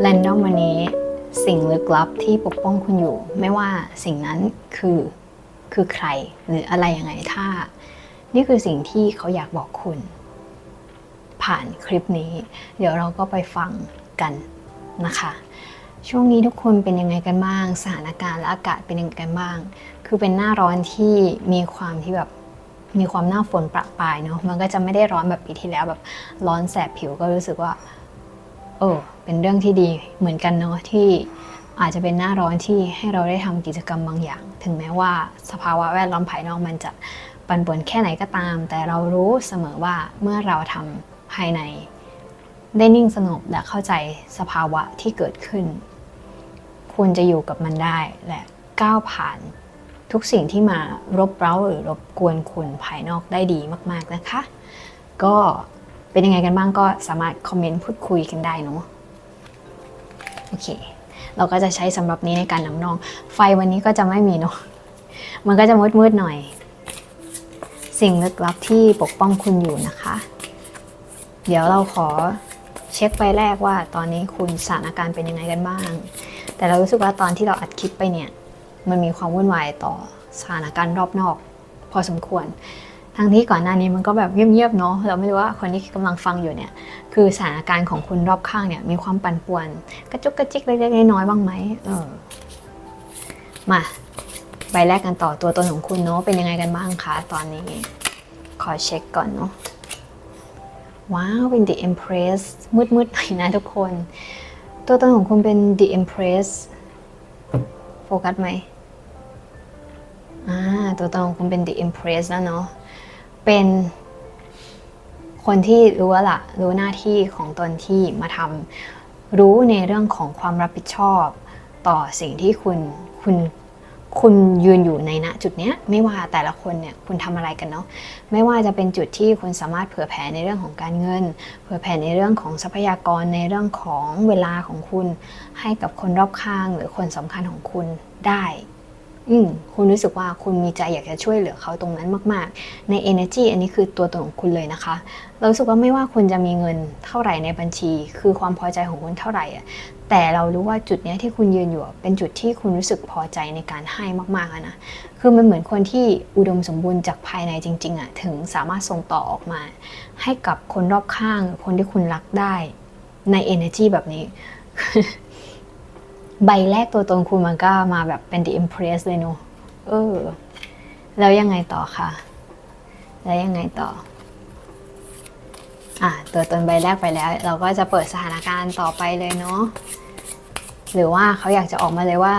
แรนดอมวันนี้สิ่งลึกลับที่ปกป้องคุณอยู่ ไม่ว่าสิ่งนั้นคือคือใครหรืออะไรยังไงถ้า นี่คือสิ่งที่เขาอยากบอกคุณ ผ่านคลิปนี้ เดี๋ยวเราก็ไปฟังกันนะคะ ช่วงนี้ทุกคนเป็นยังไงกันบ้าง สถานการณ์และอากาศเป็นยังไงกันบ้าง คือเป็นหน้าร้อนที่มีความที่แบบมีความหน้าฝนประปรายเนาะมันก็จะไม่ได้ร้อนแบบปีที่แล้วแบบร้อนแสบผิวก็รู้สึกว่า เออเป็นเรื่องที่ดีเหมือนกันเนาะที่อาจจะเป็นหน้าร้อนที่ให้เราได้ทำกิจกรรมบางอย่าง ถึงแม้ว่าสภาวะแวดล้อมภายนอกมันจะปั่นป่วนแค่ไหนก็ตาม แต่เรารู้เสมอว่าเมื่อเราทำภายใน ได้นิ่งสงบและเข้าใจสภาวะที่เกิดขึ้น คุณจะอยู่กับมันได้และก้าวผ่านทุกสิ่งที่มารบเร้าหรือรบกวนคุณภายนอกได้ดีมาก ๆนะคะ ก็ เป็นยังไงกันบ้างก็สามารถคอมเมนต์พูดคุยกันได้เนาะโอเค เราก็จะใช้สำหรับนี้ในการนำนอง ไฟวันนี้ก็จะไม่มีเนาะมันก็จะมืดๆหน่อย สิ่งลึกลับที่ปกป้องคุณอยู่นะคะ เดี๋ยวเราขอเช็คไปแรกว่าตอนนี้คุณสถานการณ์เป็นยังไงกันบ้าง แต่เรารู้สึกว่าตอนที่เราอัดคลิปไปเนี่ย มันมีความวุ่นวายต่อสถานการณ์รอบนอก พอสมควร ทั้งที่ก่อนหน้านี้มันก็แบบเงียบๆเนาะเราไม่รู้ว่าคนที่กำลังฟังอยู่เนี่ยคือสถานการณ์ของคุณรอบข้างเนี่ยมีความปั่นป่วน กระจุกกระจิกเล็กๆน้อยๆบ้างไหมเออมาใบแรกกันต่อตัวตนของคุณเนาะเป็นยังไงกันบ้างคะตอนนี้ ขอเช็คก่อนเนาะว้าว เป็น The Empress มืดๆหน่อยนะทุกคน ตัวตนของคุณเป็น The Empress โฟกัสไหมอ่าตัวตนของคุณเป็น The Empress แล้วเนาะ เป็นคนที่รู้แล้วล่ะรู้หน้าที่ของตนที่มาทำรู้ในเรื่องของความรับผิดชอบ ต่อสิ่งที่คุณคุณคุณยืนอยู่ในณจุดเนี้ยไม่ว่าแต่ละคนเนี่ยคุณทำอะไรกันเนาะไม่ว่าจะเป็นจุดที่คุณสามารถเผื่อแผ่ในเรื่องของการเงิน เผื่อแผ่ในเรื่องของทรัพยากรในเรื่องของเวลาของคุณ ให้กับคนรอบข้างหรือคนสำคัญของคุณได้ อืมคุณรู้สึกว่าคุณมีใจอยากจะช่วยเหลือเขาตรงนั้นมาก ๆ ใน energy อันนี้คือตัวตนของคุณเลยนะคะ เรารู้สึกว่าไม่ว่าคุณจะมีเงินเท่าไหร่ในบัญชี คือความพอใจของคุณเท่าไหร่อะแต่เรารู้ว่าจุดนี้ที่คุณยืนอยู่เป็นจุดที่คุณรู้สึกพอใจในการให้มากๆนะ คือมันเหมือนคนที่อุดมสมบูรณ์จากภายในจริง ๆอะถึงสามารถส่งต่อออกมา ให้กับคนรอบข้าง คนที่คุณรักได้ใน energy แบบนี้ ใบแรกตัวตนคุณมันก็มาแบบเป็น the impress เลยเนอะเออ แล้วยังไงต่อคะแล้วยังไงต่อ อะ ตัวตนใบแรกไปแล้ว เราก็จะเปิดสถานการณ์ต่อไปเลยเนาะหรือว่าเขาอยากจะออกมาเลยว่า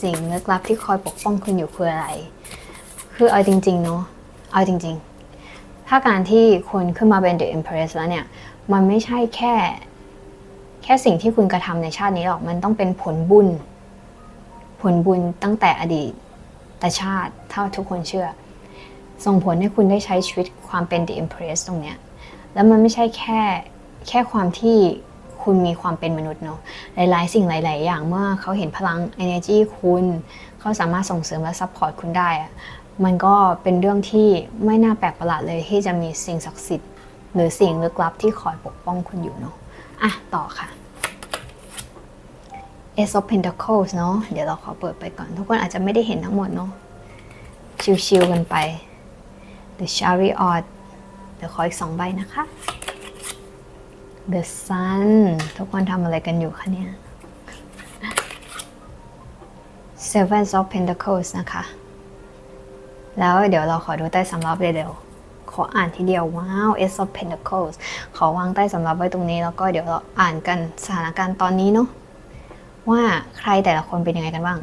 สิ่งลึกลับที่คอยปกป้องคุณอยู่คืออะไร คือเอาจริง ๆ เนาะเอาจริง ๆ ถ้าการที่คุณขึ้นมาเป็น the empress แล้วเนี่ย มันไม่ใช่แค่ แค่สิ่งที่คุณกระทำในชาตินี้หรอกมันต้องเป็นผลบุญ ผลบุญตั้งแต่อดีตแต่ชาติเท่าทุกคนเชื่อ ส่งผลให้คุณได้ใช้ชีวิตความเป็น the empress ตรงเนี้ยแล้วมันไม่ใช่แค่แค่ความที่คุณมีความเป็นมนุษย์เนาะหลาย ๆ สิ่งหลาย ๆ อย่างเมื่อเขาเห็นพลัง energy คุณเขาสามารถส่งเสริมและซัพพอร์ตคุณได้อะมันก็เป็นเรื่องที่ไม่น่าแปลกประหลาดเลยที่จะมีสิ่งศักดิ์สิทธิ์ หรือสิ่งลึกลับที่คอยปกป้องคุณอยู่เนาะอะต่อค่ะ Ace of Pentacles เนาะเดี๋ยวเราขอเปิดไปก่อน ทุกคนอาจจะไม่ได้เห็นทั้งหมดเนาะชิวๆกันไป The Chariot เดี๋ยวขออีกสองใบนะคะ The Sun ทุกคนทำอะไรกันอยู่คะเนี่ย Seven of Pentacles นะคะ แล้วเดี๋ยวเราขอดูใต้สำรับเร็วๆ ขออ่านทีเดียว ว้าว Ace of Pentacles ขอวางใต้สำรับไว้ตรงนี้แล้วก็เดี๋ยวเราอ่านกันสถานการณ์ตอนนี้เนาะ ว่าใครแต่ละคนเป็นยังไงกันบ้าง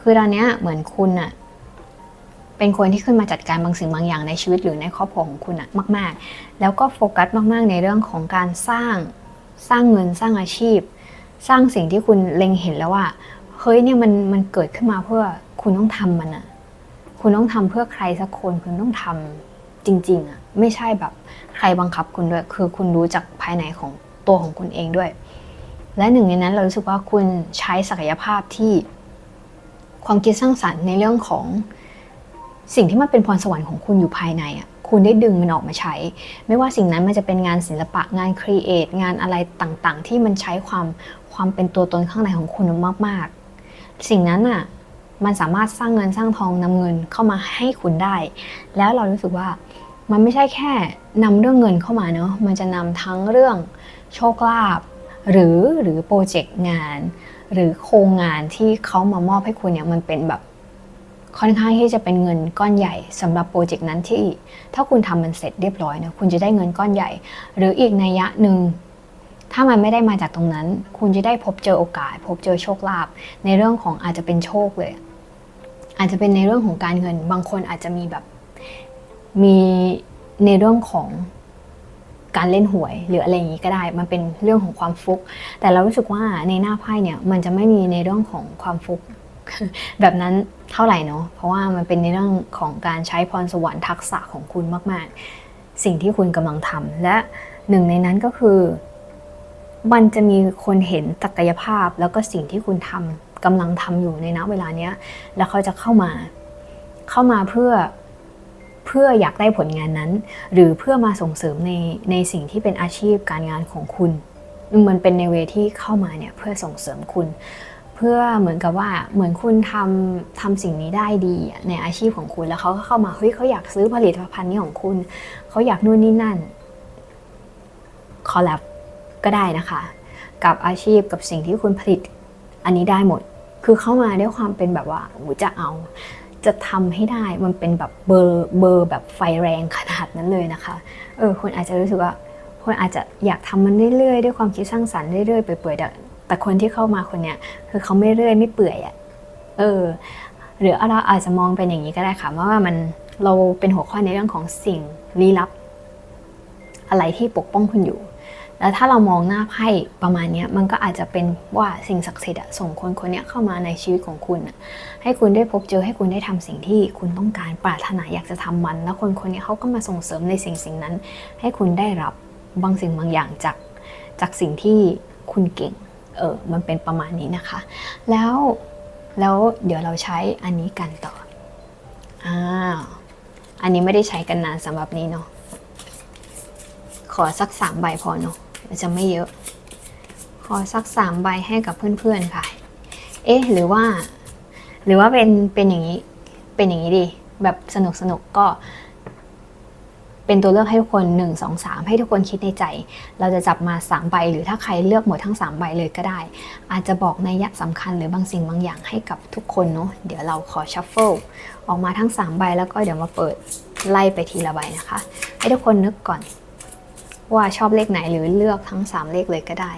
คือตอนเนี้ยเหมือนคุณอะเป็นคนที่ขึ้นมาจัดการบางสิ่งบางอย่างในชีวิตหรือในครอบครัวของคุณอะมาก ๆ แล้วก็โฟกัสมาก ๆ ในเรื่องของการสร้างสร้างเงินสร้างอาชีพ สร้างสิ่งที่คุณเล็งเห็นแล้วว่าเฮ้ยเนี่ยมันมันเกิดขึ้นมาเพื่อคุณต้องทำมันอะคุณต้องทำเพื่อใครสักคนคุณต้องทำจริง ๆอะไม่ใช่แบบใครบังคับคุณด้วย คือคุณรู้จากภายในของตัวของคุณเองด้วย และหนึ่งในนั้นเรารู้สึกว่าคุณใช้ศักยภาพที่ความคิดสร้างสรรค์ในเรื่องของสิ่งที่มันเป็นพรสวรรค์ของคุณอยู่ภายในอะคุณได้ดึงมันออกมาใช้ ไม่ว่าสิ่งนั้นมันจะเป็นงานศิลปะงานครีเอทงานอะไรต่างๆ ที่มันใช้ความความเป็นตัวตนข้างในของคุณมากๆ สิ่งนั้นอะมันสามารถสร้างเงินสร้างทองนำเงินเข้ามาให้คุณได้ แล้วเรารู้สึกว่ามันไม่ใช่แค่นำเรื่องเงินเข้ามาเนาะมันจะนำทั้งเรื่องโชคลาภ หรือหรือโปรเจกต์งาน หรือโครงงานที่เขามามอบให้คุณเนี่ยมันเป็นแบบค่อนข้างที่จะเป็นเงินก้อนใหญ่สำหรับโปรเจกต์นั้นที่ ถ้าคุณทำมันเสร็จเรียบร้อยนะคุณจะได้เงินก้อนใหญ่ หรืออีกนัยยะหนึ่งถ้ามันไม่ได้มาจากตรงนั้น คุณจะได้พบเจอโอกาส พบเจอโชคลาภในเรื่องของอาจจะเป็นโชคเลย อาจจะเป็นในเรื่องของการเงิน บางคนอาจจะมีแบบมีในเรื่องของ การเล่นหวยหรืออะไรอย่างนี้ก็ได้ มันเป็นเรื่องของความฟุก แต่เรารู้สึกว่าในหน้าไพ่เนี่ยมันจะไม่มีในเรื่องของความฟุก แบบนั้นเท่าไหร่เนาะเพราะว่ามันเป็นในเรื่องของการใช้พรสวรรค์ทักษะของคุณมาก ๆ สิ่งที่คุณกำลังทำและหนึ่งในนั้นก็คือ มันจะมีคนเห็นศักยภาพแล้วก็สิ่งที่คุณทำกำลังทำอยู่ในณเวลาเนี้ย แล้วเขาจะเข้ามา เข้ามาเพื่อ เพื่ออยากได้ผลงานนั้น หรือเพื่อมาส่งเสริมในในสิ่งที่เป็นอาชีพการงานของคุณ มันเป็นในเวที่เข้ามาเนี่ยเพื่อส่งเสริมคุณ เพื่อเหมือนกับว่าเหมือนคุณทำทำสิ่งนี้ได้ดีในอาชีพของคุณแล้วเขาก็เข้ามาเฮ้ยเขาอยากซื้อผลิตภัณฑ์นี้ของคุณเขาอยากนู่นนี่นั่นคอลแลบก็ได้นะคะ กับอาชีพกับสิ่งที่คุณผลิตอันนี้ได้หมด คือเข้ามาด้วยความเป็นแบบว่าหูจะเอา จะทำให้ได้มันเป็นแบบเบอร์เบอร์แบบไฟแรงขนาดนั้นเลยนะคะเออคุณอาจจะรู้สึกว่าคุณอาจจะอยากทำมันเรื่อยๆ ด้วยความคิดสร้างสรรค์เรื่อยๆเปื่อยๆแต่แต่คนที่เข้ามาคนเนี้ยคือเขาไม่เรื่อยไม่เปื่อยอะ่ะเออหรือเราอาจจะมองเป็นอย่างนี้ก็ได้ค่ะว่ามันเราเป็นหัวข้อในเรื่องของสิ่งลี้ลับ อะไรที่ปกป้องคุณอยู่ แล้วถ้าเรามองหน้าไพ่ประมาณนี้มันก็อาจจะเป็นว่าสิ่งศักดิ์สิทธิ์ส่งคนคนนี้เข้ามาในชีวิตของคุณให้คุณได้พบเจอให้คุณได้ทำสิ่งที่คุณต้องการปรารถนาอยากจะทำมัน แล้วคนคนนี้เขาก็มาส่งเสริมในสิ่งสิ่งนั้น ให้คุณได้รับบางสิ่งบางอย่างจากจากสิ่งที่คุณเก่งเออมันเป็นประมาณนี้นะคะ แล้วแล้วเดี๋ยวเราใช้อันนี้กันต่ออ้าอันนี้ไม่ได้ใช้กันนานสำหรับนี้เนาะขอสักสามใบพอเนาะ จะไม่เยอะ ขอสักสามใบให้กับเพื่อนๆค่ะ เอ๊ะ หรือว่า หรือว่าเป็น เป็นอย่างนี้ เป็นอย่างนี้ดี แบบสนุกสนุกก็ เป็นตัวเลือกให้ทุกคน 1 2 3 ให้ทุกคนคิดในใจ เราจะจับมา 3 ใบ หรือถ้าใครเลือกหมดทั้ง 3 ใบเลยก็ได้ อาจจะบอกในยยะสำคัญหรือบางสิ่งบางอย่างให้กับทุกคนเนาะ เดี๋ยวเราขอชัฟเฟิลออกมาทั้ง 3 ใบแล้วก็เดี๋ยวมาเปิดไล่ไปทีละใบนะคะ ให้ทุกคนนึกก่อน ว่าชอบเลขไหนหรือเลือกทั้ง 3 เลขเลยก็ได้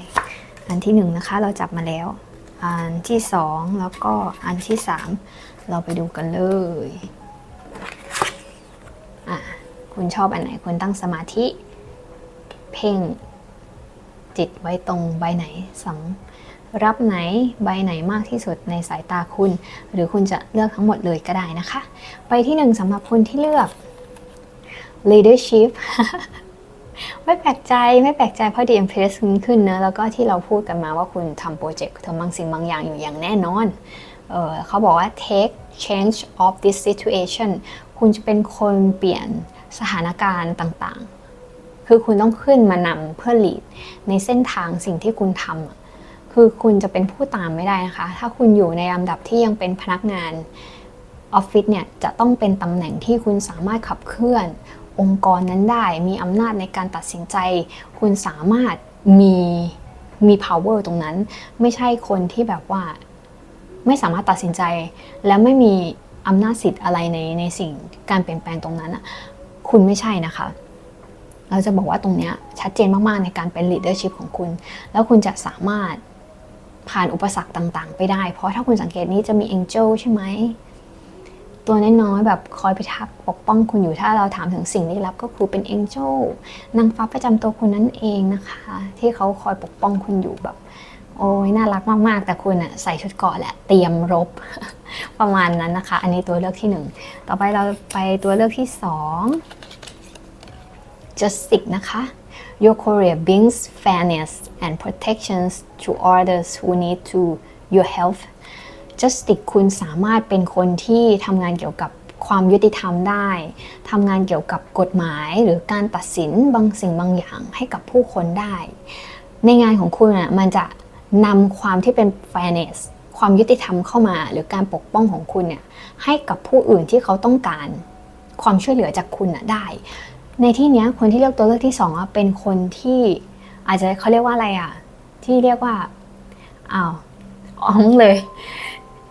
อันที่1นะคะเราจับมาแล้ว อันที่ 2 แล้วก็อันที่ 3 เราไปดูกันเลยอะคุณชอบอันไหนคุณตั้งสมาธิ เพ่งจิตไว้ตรงใบไหนสังรับไหนใบไหนมากที่สุดในสายตาคุณ หรือคุณจะเลือกทั้งหมดเลยก็ได้นะคะใบที่หนึ่งสำหรับคุณที่เลือก leadership ไม่แปลกใจไม่แปลกใจเพราะ DM Press ขึ้นขึ้นนะแล้วก็ที่เราพูดกันมาว่าคุณทำโปรเจกต์ทำบางสิ่งบางอย่างอยู่อย่างแน่นอนเออเขาบอกว่า take change of this situation คุณจะเป็นคนเปลี่ยนสถานการณ์ต่างๆ คือคุณต้องขึ้นมานำเพื่อ lead ในเส้นทางสิ่งที่คุณทำคือคุณจะเป็นผู้ตามไม่ได้นะคะ ถ้าคุณอยู่ในลำดับที่ยังเป็นพนักงานออฟฟิศเนี่ยจะต้องเป็นตำแหน่งที่คุณสามารถขับเคลื่อน องค์กรนั้นได้ มีอำนาจในการตัดสินใจ คุณสามารถมีมี power ตรงนั้น ไม่ใช่คนที่แบบว่าไม่สามารถตัดสินใจ และไม่มีอำนาจสิทธิ์อะไรในในสิ่งการเปลี่ยนแปลงตรงนั้นอะคุณไม่ใช่นะคะ เราจะบอกว่าตรงเนี้ยชัดเจนมาก ๆ ในการเป็น leadership ของคุณ แล้วคุณจะสามารถผ่านอุปสรรคต่าง ๆ ไปได้ เพราะถ้าคุณสังเกตนี้จะมี angel ใช่ไหม ตัวน้อยๆแบบคอยพิทักษ์ปกป้องคุณอยู่ถ้าเราถามถึงสิ่งลี้ลับก็คือเป็น angel นางฟ้าประจำตัวคุณนั่นเองนะคะ ที่เขาคอยปกป้องคุณอยู่แบบ โอ้ยน่ารักมากๆ แต่คุณอะใส่ชุดเกาะแหละเตรียมรบ ประมาณนั้นนะคะ อันนี้ตัวเลือกที่หนึ่งต่อไปเราไปตัวเลือกที่สอง justice นะคะ Your career brings fairness and protections to others who need to your help justice คุณสามารถเป็นคนที่ทำงานเกี่ยวกับความยุติธรรมได้ทำงานเกี่ยวกับกฎหมายหรือการตัดสินบางสิ่งบางอย่างให้กับผู้คนได้ ในงานของคุณอะมันจะนำความที่เป็น fairness ความยุติธรรมเข้ามา หรือการปกป้องของคุณเนี่ยให้กับผู้อื่นที่เขาต้องการความช่วยเหลือจากคุณน่ะได้ ในที่นี้คนที่เลือกตัวเลือกที่สองอะเป็นคนที่อาจจะเขาเรียกว่าอะไรอะที่เรียกว่าอ้าวอ๋องเลย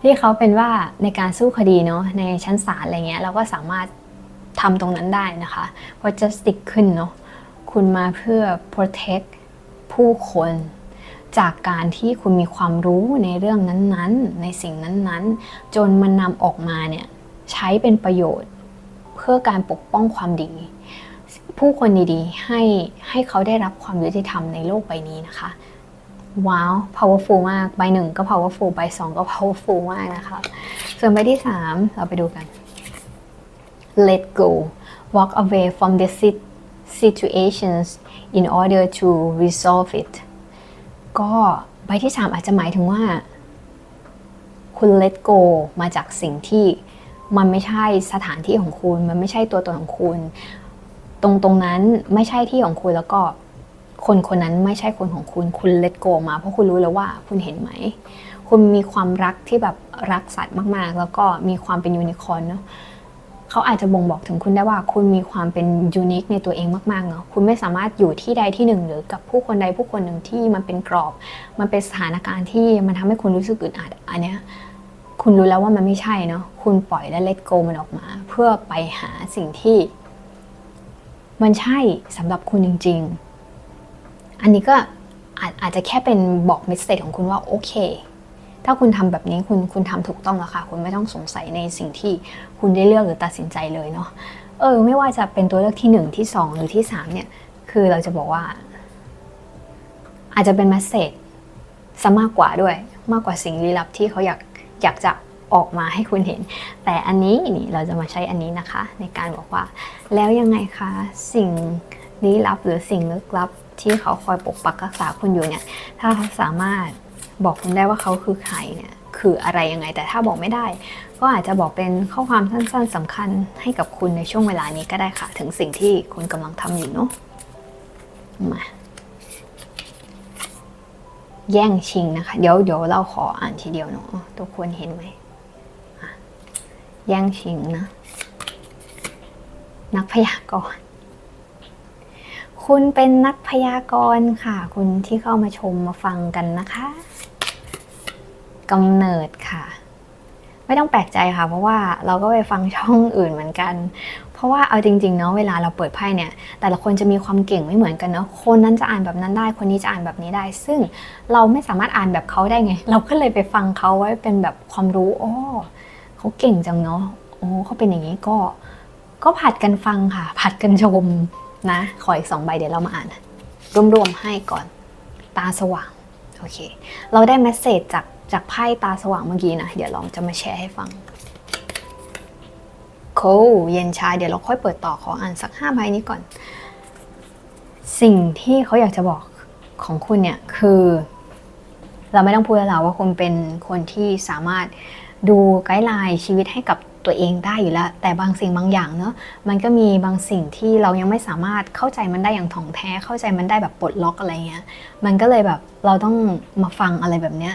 ที่เขาเป็นว่าในการสู้คดีเนาะในชั้นศาลอะไรเงี้ยเราก็สามารถทำตรงนั้นได้นะคะเพราะ justice ขึ้นเนาะคุณมาเพื่อ protect ผู้คนจากการที่คุณมีความรู้ในเรื่องนั้นๆ ในสิ่งนั้นๆ จนมันนำออกมาเนี่ยใช้เป็นประโยชน์เพื่อการปกป้องความดี ผู้คนดีๆให้ให้เขาได้รับความยุติธรรมในโลกใบนี้นะคะ ว้าว powerful มาก ใบหนึ่งก็ powerful ใบสองก็ powerful มากนะคะ ส่วนใบที่3เราไปดูกัน let go walk away from the sit- situations in order to resolve it ก็ใบที่3อาจจะหมายถึงว่า คุณ let go มาจากสิ่งที่มันไม่ใช่สถานที่ของคุณ มันไม่ใช่ตัวตนของคุณ ตรงตรงนั้นไม่ใช่ที่ของคุณแล้วก็ คนคนนั้นไม่ใช่คนของคุณ คุณเล t โกมา เพราะคุณรู้แล้วว่าคุณเห็นไหม คุณมีความรักที่แบบรักสัตว์มากๆ แล้วก็มีความเป็นยูนิคอร์นเนาะเขาอาจจะบ่งบอกถึงคุณได้ว่าคุณมีความเป็นยูนิคในตัวเองมากๆเนาะคุณไม่สามารถอยู่ที่ใดที่หนึ่ง หรือกับผู้คนใดผู้คนหนึ่งที่มันเป็นกรอบ มันเป็นสถานการณ์ที่มันทำให้คุณรู้สึกอึดอัดอันเนี้ยคุณรู้แล้วว่ามันไม่ใช่เนาะคุณปล่อยและเล t โกมันออกมา เพื่อไปหาสิ่งที่ มันใช่สำหรับคุณจริง ๆ อันนี้ก็อาจจะแค่เป็นบอกมิสเซจของคุณว่าโอเค ถ้าคุณทำแบบนี้คุณคุณทำถูกต้องแล้วค่ะ คุณไม่ต้องสงสัยในสิ่งที่คุณได้เลือกหรือตัดสินใจเลยเนาะเออ ไม่ว่าจะเป็นตัวเลือกที่ 1 ที่ 2 หรือที่ 3 เนี่ย คือเราจะบอกว่า อาจจะเป็นมสเซจซะมากกว่าด้วย มากกว่าสิ่งลี้ลับที่เขาอยากอยากจะออกมาให้คุณเห็น แต่อันนี้นี่เราจะมาใช้อันนี้นะคะ ในการบอกว่า แล้วยังไงคะสิ่งลี้ลับหรือสิ่งลึกลับ ที่เขาคอยปกปักรักษาคุณอยู่เนี่ยถ้าเขาสามารถบอกคุณได้ว่าเขาคือใครเนี่ยคืออะไรยังไง แต่ถ้าบอกไม่ได้ ก็อาจจะบอกเป็นข้อความสั้นๆสำคัญให้กับคุณในช่วงเวลานี้ก็ได้ค่ะ ถึงสิ่งที่คุณกำลังทำอยู่เนาะมาแย่งชิงนะคะ เดี๋ยวเดี๋ยวเราขออ่านทีเดียวเนาะทุกคนเห็นไหมแย่งชิงนะ นักพยากรณ์ คุณเป็นนักพยากรณ์ค่ะ คุณที่เข้ามาชมมาฟังกันนะคะกำเนิดค่ะ ไม่ต้องแปลกใจค่ะ เพราะว่าเราก็ไปฟังช่องอื่นเหมือนกัน เพราะว่าเอาจริงๆเนาะเวลาเราเปิดไพ่เนี่ย แต่ละคนจะมีความเก่งไม่เหมือนกันเนาะคนนั้นจะอ่านแบบนั้นได้ คนนี้จะอ่านแบบนี้ได้ ซึ่งเราไม่สามารถอ่านแบบเขาได้ไง เราก็เลยไปฟังเขาไว้เป็นแบบความรู้อ๋อเขาเก่งจังเนาะโอ้เขาเป็นอย่างนี้ก็ก็ผัดกันฟังค่ะ ผัดกันชม นะ ขออีกสองใบเดี๋ยวเรามาอ่าน รวมๆให้ก่อน ตาสว่าง โอเค เราได้เมสเซจจากจากไพ่ตาสว่างเมื่อกี้นะ เดี๋ยวลองจะมาแชร์ให้ฟังโคเย็นชาเดี๋ยวเราค่อยเปิดต่อขออ่านสักห้าใบนี้ก่อน สิ่งที่เขาอยากจะบอกของคุณเนี่ยคือ เราไม่ต้องพูดแล้วว่าคุณเป็นคนที่สามารถดูไกด์ไลน์ชีวิตให้กับ ตัวเองได้อยู่แล้ว แต่บางสิ่งบางอย่างเนอะมันก็มีบางสิ่งที่เรายังไม่สามารถเข้าใจมันได้อย่างถ่องแท้ เข้าใจมันได้แบบปลดล็อกอะไรเงี้ยมันก็เลยแบบเราต้องมาฟังอะไรแบบเนี้ย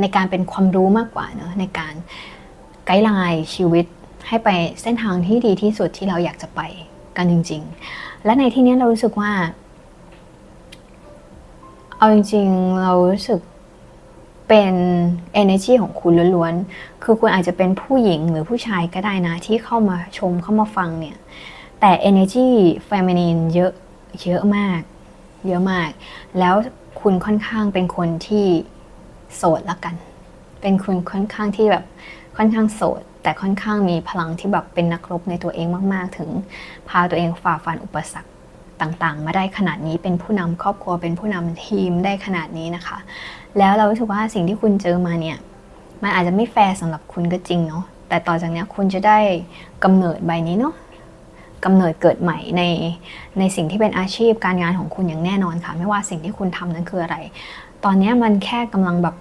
ในการเป็นความรู้มากกว่าเนอะในการไกด์ไลน์ชีวิตให้ไปเส้นทางที่ดีที่สุดที่เราอยากจะไปกันจริง ๆ และในที่นี้เรารู้สึกว่า เอาจริง ๆ เรารู้สึก เป็น energy ของคุณล้วนๆ คือคุณอาจจะเป็นผู้หญิงหรือผู้ชายก็ได้นะ ที่เข้ามาชมเข้ามาฟังเนี่ย แต่ energy feminine เยอะเยอะมาก เยอะมาก แล้วคุณค่อนข้างเป็นคนที่โสดละกัน เป็นคุณค่อนข้างที่แบบค่อนข้างโสด แต่ค่อนข้างมีพลังที่แบบเป็นนักรบในตัวเองมาก ๆ ถึงพาตัวเองฝ่าฟันอุปสรรค ต่างๆ มาได้ขนาดนี้เป็นผู้นำครอบครัวเป็นผู้นำทีมได้ขนาดนี้นะคะ แล้วเรารู้สึกว่าสิ่งที่คุณเจอมาเนี่ยมันอาจจะไม่แฟร์สำหรับคุณก็จริงเนาะแต่ต่อจากนี้คุณจะได้กำเนิดใบนี้เนาะกำเนิดเกิดใหม่ในในสิ่งที่เป็นอาชีพการงานของคุณอย่างแน่นอนค่ะ ไม่ว่าสิ่งที่คุณทำนั้นคืออะไร ตอนนี้มันแค่กำลังแบบ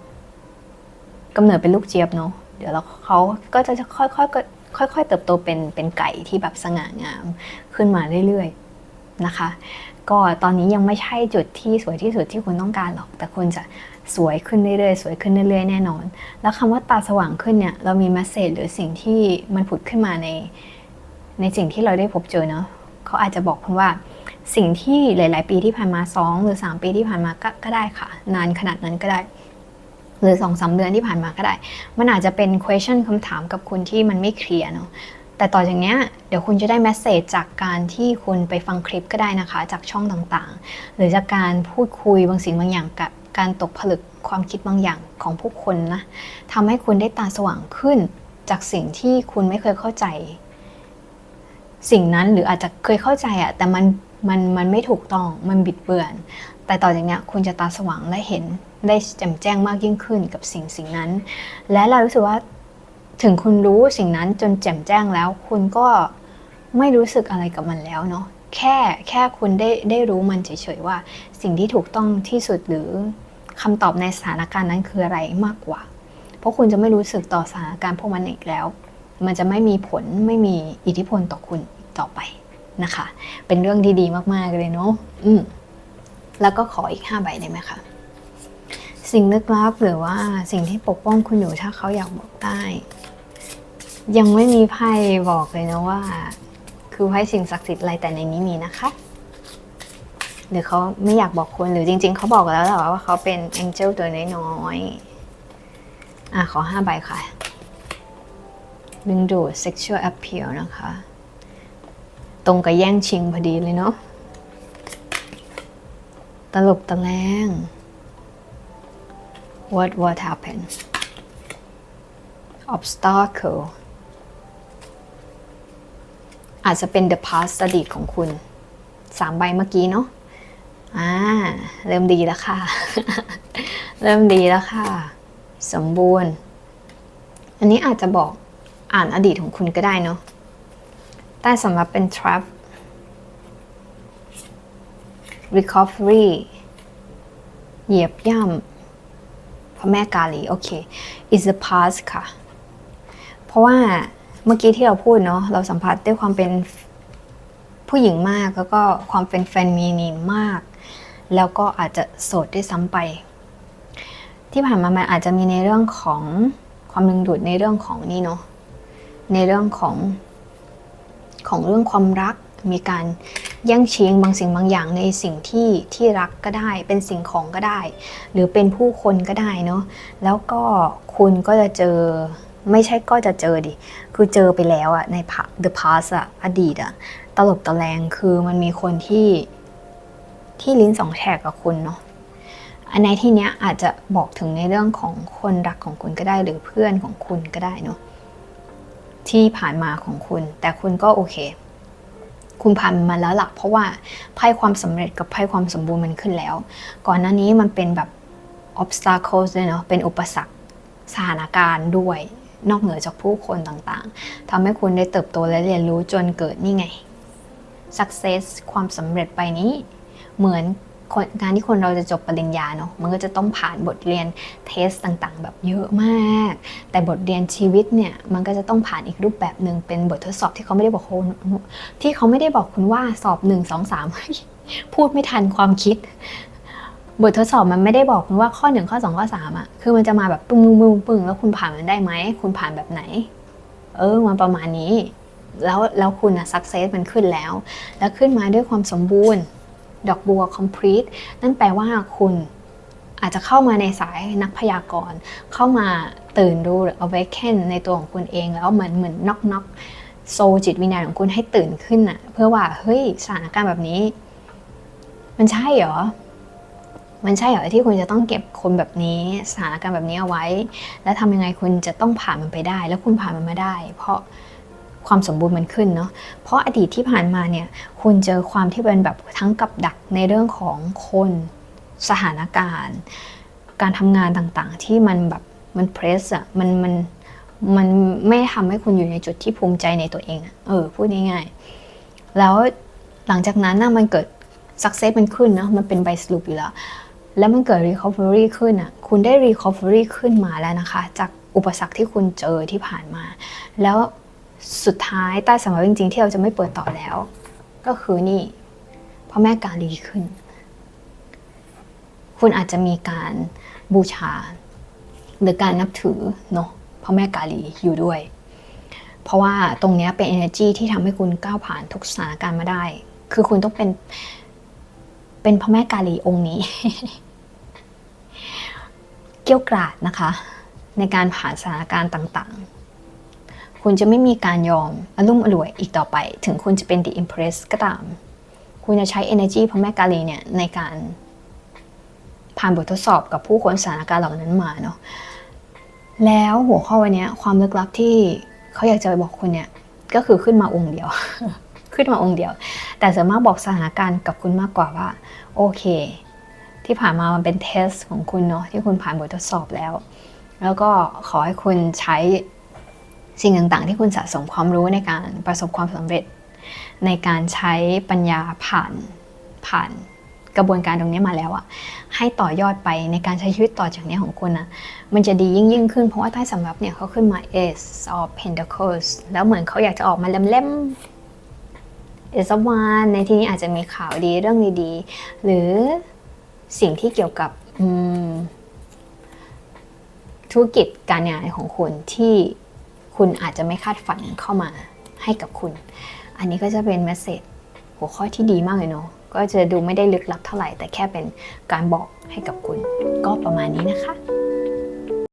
กำเนิดเป็นลูกเจี๊ยบเนาะเดี๋ยวเราเขาก็จะค่อยๆค่อยๆเติบโตเป็นเป็นไก่ที่แบบสง่างามขึ้นมาเรื่อยๆ นะคะ ก็ตอนนี้ยังไม่ใช่จุดที่สวยที่สุดที่คุณต้องการหรอก แต่คุณจะสวยขึ้นเรื่อยๆ สวยขึ้นเรื่อยๆ แน่นอน แล้วคำว่าตาสว่างขึ้นเนี่ย เรามีแมสเซจหรือสิ่งที่มันผุดขึ้นมาในในสิ่งที่เราได้พบเจอเนาะเขาอาจจะบอกคุณว่าสิ่งที่หลาย ๆ ปีที่ผ่านมา 2 หรือ 3 ปีที่ผ่านมาก็กได้ค่ะ นานขนาดนั้นก็ได้ หรือ2อสเดือนที่ผ่านมาก็ได้ มันอาจจะเป็น question คำถามกับคุณที่มันไม่เคลียร์เนาะ แต่ต่อจากนี้เดี๋ยวคุณจะได้แมสเซจจากการที่คุณไปฟังคลิปก็ได้นะคะ จากช่องต่างๆ หรือจากการพูดคุยบางสิ่งบางอย่างกับการตกผลึกความคิดบางอย่างของผู้คนนะทำให้คุณได้ตาสว่างขึ้นจากสิ่งที่คุณไม่เคยเข้าใจ สิ่งนั้นหรืออาจจะเคยเข้าใจอะแต่มันมันมันไม่ถูกต้องมันบิดเบือน แต่ต่อจากนี้คุณจะตาสว่างและเห็นได้แจ่มแจ้งมากยิ่งขึ้นกับสิ่งสิ่งนั้น และเรารู้สึกว่า ถึงคุณรู้สิ่งนั้นจนแจ่มแจ้งแล้ว คุณก็ไม่รู้สึกอะไรกับมันแล้วเนาะแค่แค่คุณได้ได้รู้มันเฉยๆว่า สิ่งที่ถูกต้องที่สุดหรือคำตอบในสถานการณ์นั้นคืออะไรมากกว่า เพราะคุณจะไม่รู้สึกต่อสถานการณ์พวกมันอีกแล้ว มันจะไม่มีผลไม่มีอิทธิพลต่อคุณต่อไปนะคะ เป็นเรื่องดีๆมากๆเลยเนาะอืมแล้วก็ขออีกห้าใบได้ไหมคะสิ่งลึกลับหรือว่าสิ่งที่ปกป้องคุณอยู่ถ้าเขาอยากบอกได้ ยังไม่มีไพ่บอกเลยนะว่า คือไพ่สิ่งศักดิ์สิทธิ์อะไรแต่ในนี้มีนะคะ หรือเขาไม่อยากบอกคุณหรือจริง ๆเขาบอกแล้วแหละว่าเขาเป็นแองเจิลตัวน้อยๆอะขอห้าใบค่ะดึงดูด sexual appeal นะคะ ตรงกับแย่งชิงพอดีเลยเนาะตลบตะแลง what what happened obstacle อาจจะเป็น the past อดีตของคุณสามใบเมื่อกี้เนาะอ่าเริ่มดีแล้วค่ะ เริ่มดีแล้วค่ะ สมบูรณ์ อันนี้อาจจะบอกอ่านอดีตของคุณก็ได้เนาะแต่สำหรับเป็น trap recovery เหยียบย่ำพระแม่กาลี โอเค is the past ค่ะ เพราะว่า มื่อกี้ที่เราพูดเนาะเราสัมผัสด้วยความเป็นผู้หญิงมากแล้วก็ความเป็นแฟนมีนีมาก แล้วก็อาจจะโสดด้วยซ้ำไป ที่ผ่านมามันอาจจะมีในเรื่องของความดึงดูดในเรื่องของนี่เนาะในเรื่องของของเรื่องความรักมีการแย่งชิงบางสิ่งบางอย่างในสิ่งที่ที่รักก็ได้ เป็นสิ่งของก็ได้ หรือเป็นผู้คนก็ได้เนาะแล้วก็คุณก็จะเจอ ไม่ใช่ก็จะเจอดิ คือเจอไปแล้วอะใน the past อะอดีตอะตลบตะแลงคือมันมีคนที่ที่ลิ้นสองแฉกกับคุณเนาะอันในที่เนี้ยอาจจะบอกถึงในเรื่องของคนรักของคุณก็ได้หรือเพื่อนของคุณก็ได้เนาะที่ผ่านมาของคุณ แต่คุณก็โอเค คุณผ่านมาแล้วหลักเพราะว่าไพ่ความสำเร็จกับไพ่ความสมบูรณ์มันขึ้นแล้ว ก่อนหน้านี้มันเป็นแบบ obstacles ด้วยเนาะเป็นอุปสรรคสถานการณ์ด้วย นอกเหนือจากผู้คนต่างๆทำให้คุณได้เติบโตและเรียนรู้จนเกิดนี่ไง success ความสำเร็จไปนี้ เหมือนการที่คนเราจะจบปริญญาเนาะมันก็จะต้องผ่านบทเรียนเทสต่างๆ แบบเยอะมาก แต่บทเรียนชีวิตเนี่ยมันก็จะต้องผ่านอีกรูปแบบหนึ่งเป็นบททดสอบที่เขาไม่ได้บอกคุณที่เขาไม่ได้บอกคุณว่าสอบหนึ่งสองสามพูดไม่ทันความคิด บททดสอบมันไม่ได้บอกคุณว่าข้อหนึ่งข้อสองข้อสามอะคือมันจะมาแบบปึ้งปึ้งปึ้งปึ้งแล้วคุณผ่านมันได้ไหม คุณผ่านแบบไหน เออมันประมาณนี้ แล้วแล้วคุณอะสักเซสมันขึ้นแล้ว แล้วขึ้นมาด้วยความสมบูรณ์ ดอกบัว complete นั่นแปลว่าคุณอาจจะเข้ามาในสายนักพยากรณ์ เข้ามาตื่นรู้หรือ awaken ในตัวของคุณเองแล้วเหมือนเหมือนน็อกน็อกโซจิตวิญญาณของคุณให้ตื่นขึ้นอะเพื่อว่าเฮ้ยสถานการณ์แบบนี้ มันใช่เหรอ มันใช่เหรอที่คุณจะต้องเก็บคนแบบนี้สถานการณ์แบบนี้เอาไว้ แล้วทำยังไงคุณจะต้องผ่านมันไปได้ แล้วคุณผ่านมันมาได้ เพราะความสมบูรณ์มันขึ้นเนาะเพราะอดีตที่ผ่านมาเนี่ยคุณเจอความที่เป็นแบบทั้งกับดักในเรื่องของคนสถานการณ์ การทำงานต่างๆ ที่มันแบบมันเพรสอะมันมันมันไม่ทำให้คุณอยู่ในจุดที่ภูมิใจในตัวเองอะเออพูดง่ายๆแล้วหลังจากนั้นนะมันเกิด success มันขึ้นเนาะมันเป็นใบสรุปอยู่แล้ว แล้วมันเกิด recovery ขึ้นอะคุณได้ recovery ขึ้นมาแล้วนะคะ จากอุปสรรคที่คุณเจอที่ผ่านมา แล้วสุดท้ายใต้สำรับจริง ๆ ที่เราจะไม่เปิดต่อแล้ว ก็คือนี่พ่อแม่กาลีขึ้น คุณอาจจะมีการบูชา หรือการนับถือเนาะพระแม่กาลีอยู่ด้วย เพราะว่าตรงนี้เป็น energy ที่ทำให้คุณก้าวผ่านทุกสถานการณ์มาได้ คือคุณต้องเป็นเป็นพระแม่กาลีองค์นี้ กี้ยวกราดนะคะ ในการผ่านสถานการณ์ต่างๆ คุณจะไม่มีการยอมอารมุ่มอร่วยอีกต่อไป ถึงคุณจะเป็น the empress ก็ตาม คุณจะใช้ energy พระแม่กาลีเนี่ยในการผ่านบททดสอบกับผู้คนสถานการณ์เหล่านั้นมาเนาะแล้วหัวข้อวันนี้ความลึกลับที่เขาอยากจะไปบอกคุณเนี่ย ก็คือขึ้นมาองค์เดียว ขึ้นมาองค์เดียว แต่ส่วนมากบอกสถานการณ์กับคุณมากกว่าว่า โอเค ที่ผ่านมามันเป็นเทสของคุณเนาะที่คุณผ่านบททดสอบแล้ว แล้วก็ขอให้คุณใช้สิ่งต่างๆ ที่คุณสะสมความรู้ในการประสบความสำเร็จ ในการใช้ปัญญาผ่านผ่านกระบวนการตรงนี้มาแล้วอะให้ต่อยอดไปในการใช้ชีวิตต่อจากนี้ของคุณอะมันจะดียิ่งยิ่งขึ้นเพราะว่าใต้สำรับเนี่ยเขาขึ้นมา Ace of Pentacles แล้วเหมือนเขาอยากจะออกมาเล่มๆ Ace of Wands ในที่นี้อาจจะมีข่าวดีเรื่องดีๆ หรือ สิ่งที่เกี่ยวกับธุรกิจการงานของคุณที่คุณอาจจะไม่คาดฝันเข้ามาให้กับคุณ อันนี้ก็จะเป็นเมสเซจหัวข้อที่ดีมากเลยเนาะก็จะดูไม่ได้ลึกลับเท่าไหร่ แต่แค่เป็นการบอกให้กับคุณ ก็ประมาณนี้นะคะ